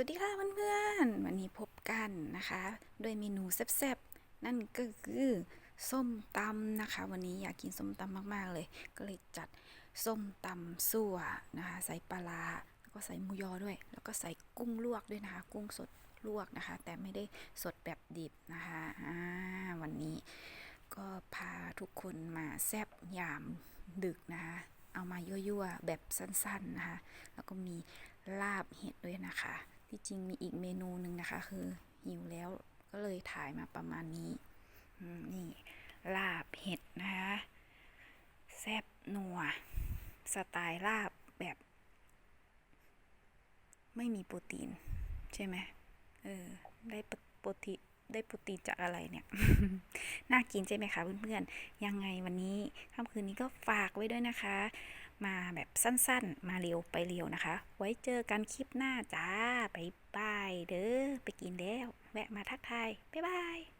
สวัสดีค่ะเพื่อนๆ วันนี้พบกันนะคะด้วยเมนูแซ่บๆ นั่นก็คือส้มตำนะคะ วันนี้อยากกินส้มตำมากๆเลย ก็เลยจัดส้มตำสั่วนะคะ ใส่ปลาร้าแล้วก็ใส่หมูยอด้วย แล้วก็ใส่กุ้งลวกด้วยนะคะ กุ้งสดลวกนะคะ แต่ไม่ได้สดแบบดิบนะคะวันนี้ก็พาทุกคนมาแซ่บยามดึกนะคะ เอามายั่วๆแบบสั้นๆนะคะ แล้วก็มีลาบเห็ดด้วยนะคะ ที่จริงมีอีกเมนูหนึ่งนะคะ คือหิวแล้วก็เลยถ่ายมาประมาณนี้นี่ลาบเห็ดนะคะแซบนัวสไตล์ลาบแบบ ไม่มีโปรตีน ใช่ไหมเออได้โปรตีนได้โปรตีนจากอะไรเนี่ย น่ากินใช่ไหมคะเพื่อนๆ ยังไงวันนี้ค่ำคืนนี้ก็ฝากไว้ด้วยนะคะ มาแบบสั้นๆ มาเร็วไปเร็วนะคะ ไว้เจอกันคลิปหน้าจ้าบ๊ายบายเด้อ ไปกินแล้ว แวะมาทักทาย บ๊ายบาย